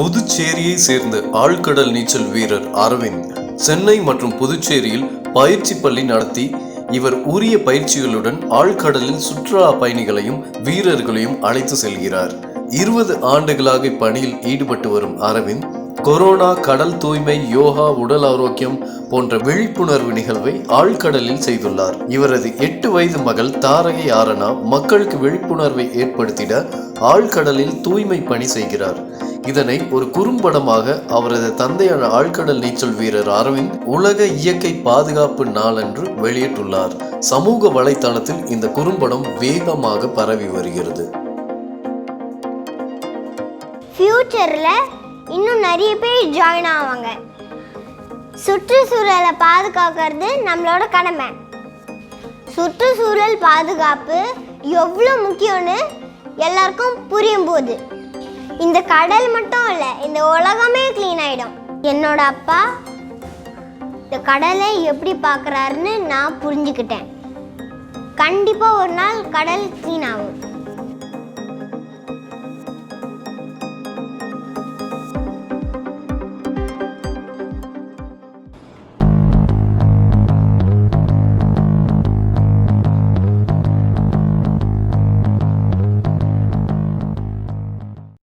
புதுச்சேரியை சேர்ந்த ஆழ்கடல் நீச்சல் வீரர் அரவிந்த் சென்னை மற்றும் புதுச்சேரியில் பயிற்சி பள்ளி நடத்தி இவர் உரிய பயிற்சிகளுடன் ஆழ்கடலில் சுற்றுலா பயணிகளையும் வீரர்களையும் அழைத்து செல்கிறார். இருபது ஆண்டுகளாக இப்பணியில் ஈடுபட்டு வரும் அரவிந்த் கொரோனா கடல் தூய்மை யோகா உடல் ஆரோக்கியம் போன்ற விழிப்புணர்வு நிகழ்வை ஆழ்கடலில் செய்துள்ளார். இவரது எட்டு வயது மகள் தாரகை ஆரணா மக்களுக்கு விழிப்புணர்வை ஏற்படுத்திட ஆழ்கடலில் தூய்மை பணி செய்கிறார். இதனை ஒரு குறும்படமாக அவரது தந்தையான ஆழ்கடல் நீச்சல் வீரர் அரவிந்த் உலக இயற்கை பாதுகாப்பு நாளன்று வெளியிட்டுள்ளார். சமூக வலைத்தளத்தில் இந்த குறும்படம் வேகமாக பரவி வருகிறது. ஃப்யூச்சரில் இன்னும் நிறைய பேர் ஜாயின் ஆவாங்க. சுற்றுச்சூழலை பாதுகாக்கிறது நம்மளோட கடமை. சுற்றுச்சூழல் பாதுகாப்பு எவ்வளோ முக்கியம்னு எல்லாருக்கும் புரியும் போது. இந்த கடல் மட்டும் இல்லை இந்த உலகமே க்ளீன் ஆகிடும் என்னோட அப்பா இந்த கடலை எப்படி பார்க்குறாருன்னு நான் புரிஞ்சுக்கிட்டேன். கண்டிப்பாக ஒரு நாள் கடல்